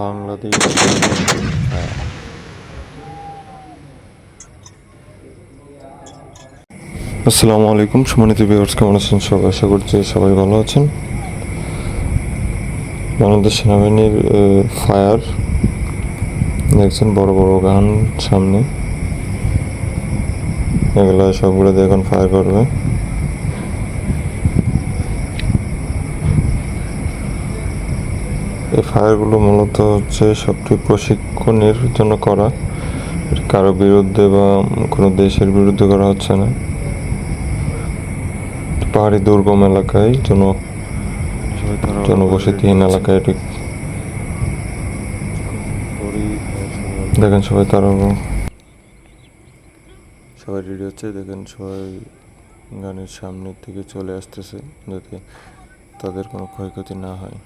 বাংলাদেশ। হ্যাঁ। আসসালামু আলাইকুম সম্মানিত ভিউয়ার্স, কেমন আছেন সবাই? আশা করছি সবাই ভালো আছেন। বাংলাদেশ সেনাবাহিনীর ফায়ার। দেখছেন বড় বড় গান সামনে। এগুলো সবগুলো দিয়ে এখন ফায়ার করবে। এই ফায়ারগুলো মূলত হচ্ছে সবটি প্রশিক্ষণের জন্য করা। কারও বিরুদ্ধে বা কোনো দেশের বিরুদ্ধে করা হচ্ছে না। পাহাড়ি দুর্গম এলাকায় জন জনবসতিহীন এলাকায় এটি দেখেন সবাই তারা সবাই রেডি হচ্ছে, দেখেন সবাই গানের সামনের দিকে চলে আসতেছে যাতে তাদের কোনো ক্ষয়ক্ষতি না হয়।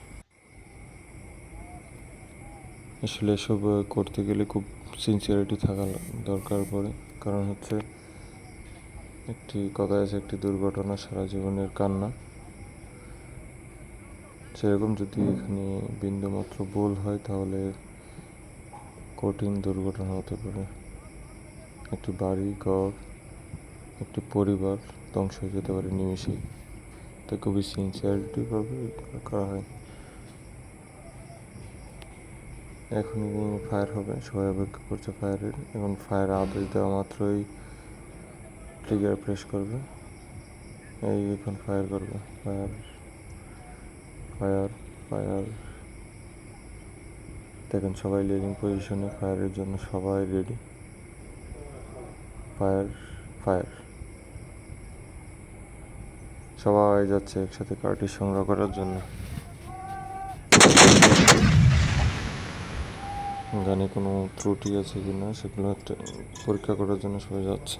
আসলে এসব করতে গেলে খুব সিনসিয়ারিটি থাকা দরকার পড়ে। কারণ হচ্ছে, একটি কথা আছে, একটি দুর্ঘটনা সারা জীবনের কান্না। সেরকম যদি এখানে বিন্দুমাত্র ভুল হয়, তাহলে কঠিন দুর্ঘটনা হতে পারে। একটি বাড়ি, ঘর, একটি পরিবার ধ্বংস হয়ে যেতে পারে নিমিশেই তাই খুবই সিনসিয়ারিটিভাবে করা হয়। এখনই ফায়ার হবে, সবাই অপেক্ষা করছে ফায়ারের এখন ফায়ার আদেশ দেওয়া মাত্রই ট্রিগার প্রেস করবে। এই এখন ফায়ার করবে ফায়ার ফায়ার ফায়ার দেখেন সবাই লিডিং পজিশনে ফায়ারের জন্য সবাই রেডি ফায়ার ফায়ার সবাই যাচ্ছে একসাথে কার্টি সংগ্রহ করার জন্য। গানে কোনো ত্রুটি আছে কি না সেগুলো একটা পরীক্ষা করার জন্য সবাই যাচ্ছে।